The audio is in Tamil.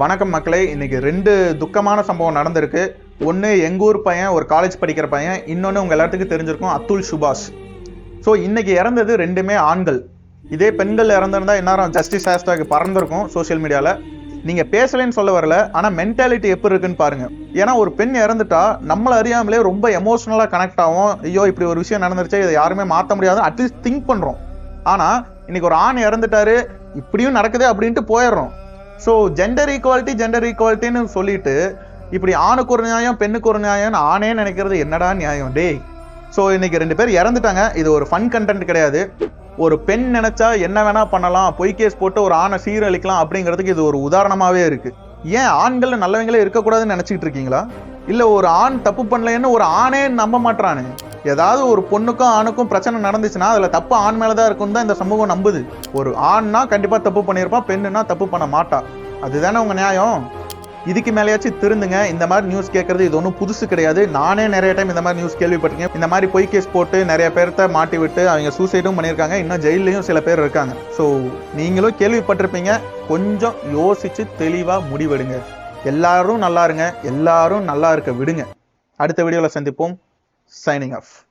வணக்கம் மக்களே. இன்றைக்கி ரெண்டு துக்கமான சம்பவம் நடந்திருக்கு. ஒன்று எங்கள் ஊர் பையன் ஒரு காலேஜ் படிக்கிற பையன். இன்னொன்று உங்கள் எல்லாத்துக்கும் தெரிஞ்சிருக்கும் அத்துல் சுபாஷ். ஸோ இன்றைக்கி இறந்தது ரெண்டுமே ஆண்கள். இதே பெண்கள் இறந்திருந்தா இந்நேரம் ஜஸ்டிஸ் ஹேஷ்டாக் பறந்துருக்கும் சோஷியல் மீடியாவில் நீங்கள் பேசலைன்னு சொல்ல வரல ஆனால் மென்டாலிட்டி எப்படி இருக்குன்னு பாருங்கள் ஏன்னா ஒரு பெண் இறந்துட்டா நம்மளை அறியாமலே ரொம்ப எமோஷ்னலாக கனெக்ட் ஆகும். ஐயோ இப்படி ஒரு விஷயம் நடந்துருச்சு இதை யாருமே மாற்ற முடியாது அட்லீஸ்ட் திங்க் பண்ணுறோம் ஆனால் இன்றைக்கி ஒரு ஆண் இறந்துட்டாரு இப்படியும் நடக்குது அப்படின்ட்டு போயிடுறோம். ஸோ ஜெண்டர் ஈக்குவாலிட்டி ஜெண்டர் ஈக்குவாலிட்டின்னு சொல்லிட்டு இப்படி ஆணுக்கு ஒரு நியாயம் பெண்ணுக்கு ஒரு நியாயம்னு ஆணே நினைக்கிறது என்னடா நியாயம் டேய். ஸோ இன்னைக்கு ரெண்டு பேர் இறந்துட்டாங்க. இது ஒரு ஃபன் கண்டென்ட் கிடையாது. ஒரு பெண் நினைச்சா என்ன வேணா பண்ணலாம் பொய் கேஸ் போட்டு ஒரு ஆணை சீரழிக்கலாம் அப்படிங்கிறதுக்கு இது ஒரு உதாரணமாவே இருக்கு. ஏன் ஆண்கள் நல்லவங்களே இருக்கக்கூடாதுன்னு நினைச்சிட்டு இருக்கீங்களா? இல்லை ஒரு ஆண் தப்பு பண்ணலன்னு ஒரு ஆணே நம்ப மாட்டானு ஏதாவது ஒரு பொண்ணுக்கும் ஆணுக்கும் பிரச்சனை நடந்துச்சுன்னா அதுல தப்பு ஆண் மேலதான் இருக்கும் தான் இந்த சமூகம் நம்புது. ஒரு ஆண்னா கண்டிப்பா தப்பு பண்ணியிருப்பான் பெண்ணுனா தப்பு பண்ண மாட்டா. அதுதானே உங்க நியாயம்? இதுக்கு மேலேயாச்சும் திருந்துங்க. இந்த மாதிரி நியூஸ் கேட்கறது இது ஒன்றும் புதுசு கிடையாது. நானே நிறைய டைம் இந்த மாதிரி நியூஸ் கேள்விப்பட்டிருக்கேன். இந்த மாதிரி பொய் கேஸ் போட்டு நிறைய பேர்த்த மாட்டி விட்டு அவங்க சூசைடும் பண்ணியிருக்காங்க. இன்னும் ஜெயிலையும் சில பேர் இருக்காங்க. ஸோ நீங்களும் கேள்விப்பட்டிருப்பீங்க. கொஞ்சம் யோசிச்சு தெளிவாக முடிவெடுங்க. எல்லாரும் நல்லா இருங்க. எல்லாரும் நல்லா இருக்க விடுங்க. அடுத்த வீடியோவில் சந்திப்போம். signing off.